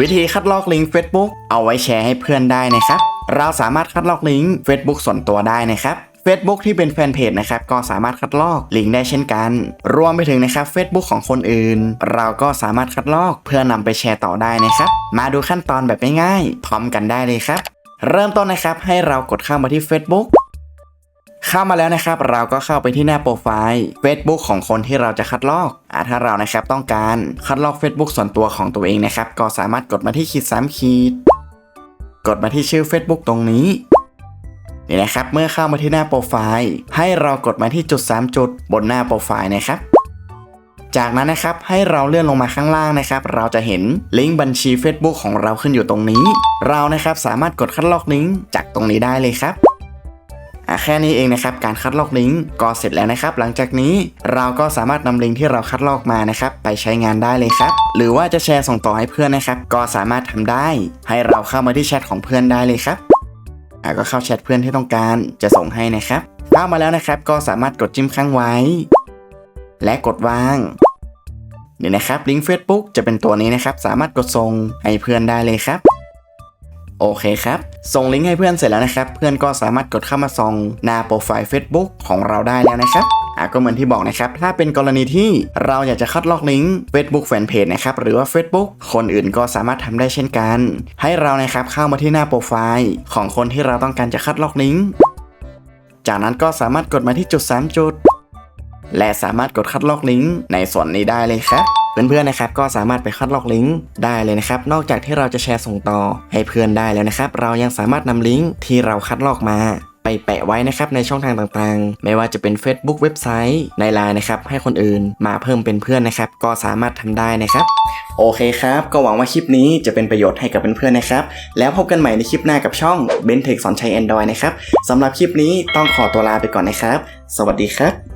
วิธีคัดลอกลิงก์ Facebook เอาไว้แชร์ให้เพื่อนได้นะครับ เราสามารถคัดลอกลิงก์ Facebook ส่วนตัวได้นะครับ Facebook ที่เป็นแฟนเพจนะครับก็สามารถคัดลอกลิงก์ได้เช่นกัน รวมไปถึงนะครับ Facebook ของคนอื่น เราก็สามารถคัดลอกเพื่อนำไปแชร์ต่อได้นะครับ มาดูขั้นตอนแบบง่ายๆพร้อมกันได้เลยครับ เริ่มต้นนะครับให้เรากดเข้ามาที่ Facebook เข้ามาแล้วนะครับ เราก็เข้าไปที่หน้าโปรไฟล์ Facebook ของคนที่เราจะคัดลอกอ่าถ้าเรานะครับต้องการคัดลอก Facebook ส่วนตัวของตัวเองนะครับ ก็สามารถกดมาที่ขีด3ขีด กดมาที่ชื่อ Facebook ตรงนี้นี่นะครับ เมื่อเข้ามาที่หน้าโปรไฟล์ ให้เรากดมาที่จุด 3 จุดบนหน้าโปรไฟล์นะครับ จากนั้นนะครับให้เราเลื่อนลงมาข้างล่างนะครับ เราจะเห็นลิงก์บัญชี Facebook ของเราขึ้นอยู่ตรงนี้ เรานะครับสามารถกดคัดลอกลิงก์จากตรงนี้ได้เลยครับ แค่นี้เองนะครับการคัดลอกลิงก์ก็เสร็จแล้วนะครับ หลังจากนี้เราก็สามารถนำลิงก์ที่เราคัดลอกมานะครับไปใช้งานได้เลยครับ หรือว่าจะแชร์ส่งต่อให้เพื่อนนะครับ ก็สามารถทำได้ ให้เราเข้ามาที่แชทของเพื่อนได้เลยครับก็เข้าแชทเพื่อนที่ต้องการจะส่งให้นะครับเข้ามาแล้วนะครับ ก็สามารถกดจิ้มค้างไว้ และกดวางเนี่นะครับลิงก์ Facebook จะเป็นตัวนี้นะครับ สามารถกดส่งให้เพื่อนได้เลยครับ โอเคครับ ส่งลิงก์ให้เพื่อนเสร็จแล้วนะครับ เพื่อนก็สามารถกดเข้ามาส่องหน้าโปรไฟล์ Facebook ของเราได้แล้วนะครับอะก็เหมือนที่บอกนะครับ ถ้าเป็นกรณีที่เราอยากจะคัดลอกลิงก์ Facebook Fanpage นะครับ หรือว่า Facebook คนอื่นก็สามารถทำได้เช่นกัน ให้เรานะครับเข้ามาที่หน้าโปรไฟล์ของคนที่เราต้องการจะคัดลอกลิงก์ จากนั้นก็สามารถกดมาที่จุด 3 จุด และสามารถกดคัดลอกลิงก์ในส่วนนี้ได้เลยครับ เพื่อนๆนะครับก็สามารถไปคัดลอกลิงก์ได้เลยนะครับ นอกจากที่เราจะแชร์ส่งต่อให้เพื่อนได้แล้วนะครับ เรายังสามารถนำลิงก์ที่เราคัดลอกมาไปแปะไว้นะครับในช่องทางต่างๆ ไม่ว่าจะเป็น Facebook เว็บไซต์ในไลน์นะครับให้คนอื่นมาเพิ่มเป็นเพื่อนนะครับ ก็สามารถทำได้นะครับ โอเคครับ ก็หวังว่าคลิปนี้จะเป็นประโยชน์ให้กับเพื่อนๆนะครับ แล้วพบกันใหม่ในคลิปหน้ากับช่อง b e n t e c h สอนใช้ Android นะครับสำหรับคลิปนี้ต้องขอตัวลาไปก่อนนะครับ สวัสดีครับ